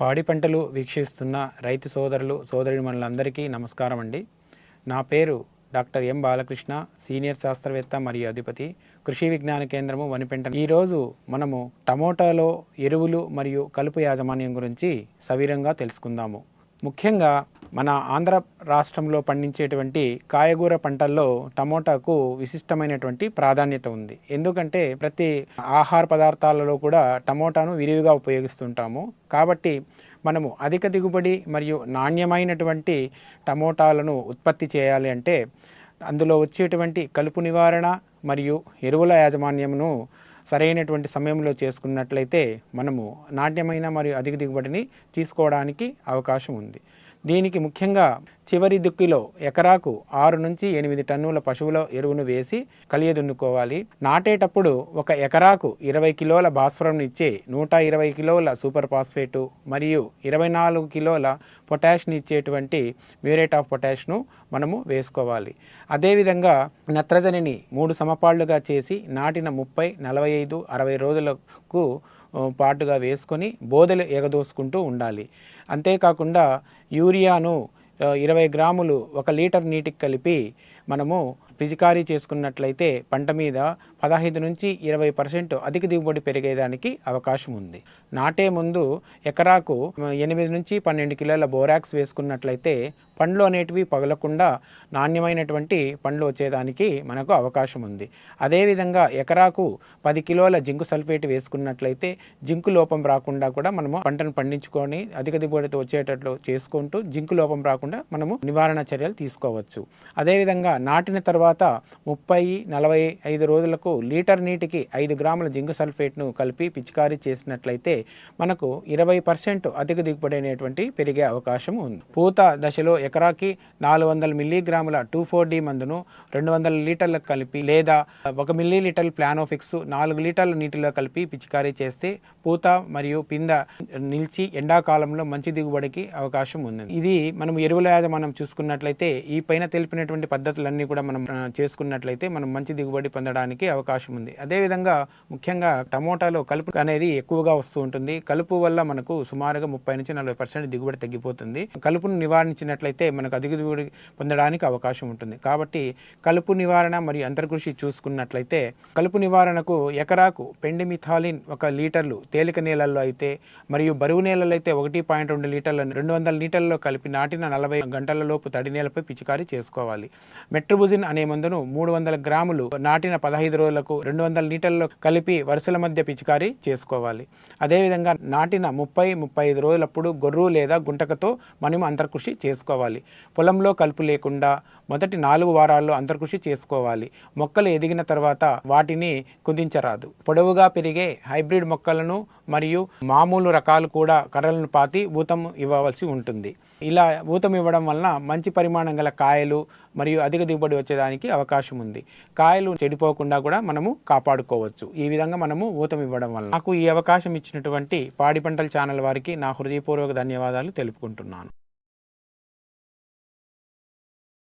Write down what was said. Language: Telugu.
పాడి పంటలు వీక్షిస్తున్న రైతు సోదరులు సోదరిమణులందరికీ నమస్కారం అండి. నా పేరు డాక్టర్ ఎం బాలకృష్ణ సీనియర్ శాస్త్రవేత్త మరియు అధిపతి కృషి విజ్ఞాన కేంద్రము వనిపెంట. ఈరోజు మనము టమోటాలో ఎరువులు మరియు కలుపు యాజమాన్యం గురించి సవిరంగా తెలుసుకుందాము. ముఖ్యంగా మన ఆంధ్ర రాష్ట్రంలో పండించేటువంటి కాయగూర పంటల్లో టమోటాకు విశిష్టమైనటువంటి ప్రాధాన్యత ఉంది. ఎందుకంటే ప్రతి ఆహార పదార్థాలలో కూడా టమోటాను విరివిగా ఉపయోగిస్తుంటాము. కాబట్టి మనము అధిక దిగుబడి మరియు నాణ్యమైనటువంటి టమోటాలను ఉత్పత్తి చేయాలి అంటే అందులో వచ్చేటువంటి కలుపు నివారణ మరియు ఎరువుల యాజమాన్యమును సరైనటువంటి సమయంలో చేసుకున్నట్లయితే మనము నాణ్యమైన మరియు అధిక దిగుబడిని తీసుకోవడానికి అవకాశం ఉంది. దీనికి ముఖ్యంగా చివరి దుక్కిలో ఎకరాకు ఆరు నుంచి ఎనిమిది టన్నుల పశువుల ఎరువును వేసి కలియదున్నుకోవాలి. నాటేటప్పుడు ఒక ఎకరాకు ఇరవై కిలోల భాస్వరం ఇచ్చే నూట ఇరవై కిలోల సూపర్ ఫాస్ఫేటు మరియు ఇరవై నాలుగు కిలోల పొటాష్ని ఇచ్చేటువంటి మ్యూరేట్ ఆఫ్ పొటాష్ను మనము వేసుకోవాలి. అదేవిధంగా నత్రజనిని మూడు సమపాళ్ళుగా చేసి నాటిన ముప్పై నలభై ఐదు అరవై రోజులకు పాటుగా వేసుకొని బోదెలు ఎగదోసుకుంటూ ఉండాలి. అంతేకాకుండా యూరియాను ఇరవై గ్రాములు ఒక లీటర్ నీటికి కలిపి మనము పిచికారీ చేసుకున్నట్లయితే పంట మీద పదహైదు నుంచి ఇరవై పర్సెంట్ అధిక దిగుబడి పెరిగేదానికి అవకాశం ఉంది. నాటే ముందు ఎకరాకు ఎనిమిది నుంచి పన్నెండు కిలోల బోరాక్స్ వేసుకున్నట్లయితే పండ్లు అనేటివి పగలకుండా నాణ్యమైనటువంటి పండ్లు వచ్చేదానికి మనకు అవకాశం ఉంది. అదేవిధంగా ఎకరాకు పది కిలోల జింకు సల్ఫేట్ వేసుకున్నట్లయితే జింకు లోపం రాకుండా కూడా మనము పంటను పండించుకొని అధిక దిగుబడితో వచ్చేటట్లు చేసుకుంటూ జింకు లోపం రాకుండా మనము నివారణ చర్యలు తీసుకోవచ్చు. అదేవిధంగా నాటిన తర్వాత ముప్పై నలభై ఐదు రోజులకు లీటర్ నీటికి ఐదు గ్రాముల జింకు సల్ఫేట్ను కలిపి పిచికారీ చేసినట్లయితే మనకు ఇరవై పర్సెంట్ అధిక దిగుబడి అనేటువంటి పెరిగే అవకాశం ఉంది. పూత దశలో ఎకరాకి నాలుగు వందల మిల్లీగ్రాముల టూ ఫోర్ డి మందును రెండు వందల లీటర్లకు కలిపి లేదా ఒక మిల్లీ లీటర్ ప్లానోఫిక్స్ నాలుగు లీటర్ల నీటిలో కలిపి పిచికారీ చేస్తే పూత మరియు పింద నిలిచి ఎండాకాలంలో మంచి దిగుబడికి అవకాశం ఉంది. ఇది మనం ఎరువుల మనం చూసుకున్నట్లయితే ఈ పైన తెలిపినటువంటి పద్ధతులన్నీ కూడా మనం చేసుకున్నట్లయితే మనం మంచి దిగుబడి పొందడానికి అవకాశం ఉంది. అదేవిధంగా ముఖ్యంగా టమోటాలో కలుపు అనేది ఎక్కువగా వస్తూ ఉంటుంది. కలుపు వల్ల మనకు సుమారుగా ముప్పై నుంచి నలభై పర్సెంట్ దిగుబడి తగ్గిపోతుంది. కలుపును నివారించినట్లయితే అయితే మనకు అధిక దిగుబడి పొందడానికి అవకాశం ఉంటుంది. కాబట్టి కలుపు నివారణ మరియు అంతర్కృషి చూసుకున్నట్లయితే కలుపు నివారణకు ఎకరాకు పెండిమిథాలిన్ ఒక లీటర్లు తేలిక నీళ్ళల్లో అయితే మరియు బరువు నీళ్ళలో అయితే ఒకటి పాయింట్ రెండు లీటర్లను రెండు వందల లీటర్లలో కలిపి నాటిన నలభై గంటల లోపు తడి నేలపై పిచికారీ చేసుకోవాలి. మెట్రోబుజిన్ అనే మందును మూడు వందల గ్రాములు నాటిన పదహైదు రోజులకు రెండు వందల లీటర్లలో కలిపి వరుసల మధ్య పిచికారీ చేసుకోవాలి. అదేవిధంగా నాటిన ముప్పై ముప్పై ఐదు రోజులప్పుడు గొర్రు లేదా గుంటకతో మనం అంతర్కృషి చేసుకోవాలి. చేసుకోవాలి. పొలంలో కలుపు లేకుండా మొదటి నాలుగు వారాల్లో అంతర్కృషి చేసుకోవాలి. మొక్కలు ఎదిగిన తర్వాత వాటిని కుదించరాదు. పొడవుగా పెరిగే హైబ్రిడ్ మొక్కలను మరియు మామూలు రకాలు కూడా కర్రలను పాతి ఊతం ఇవ్వవలసి ఉంటుంది. ఇలా ఊతం ఇవ్వడం వలన మంచి పరిమాణం గల కాయలు మరియు అధిక దిగుబడి వచ్చేదానికి అవకాశం ఉంది. కాయలు చెడిపోకుండా కూడా మనము కాపాడుకోవచ్చు. ఈ విధంగా మనము ఊతం ఇవ్వడం వల్ల నాకు ఈ అవకాశం ఇచ్చినటువంటి పాడి పంటల ఛానల్ వారికి నా హృదయపూర్వక ధన్యవాదాలు తెలుపుకుంటున్నాను.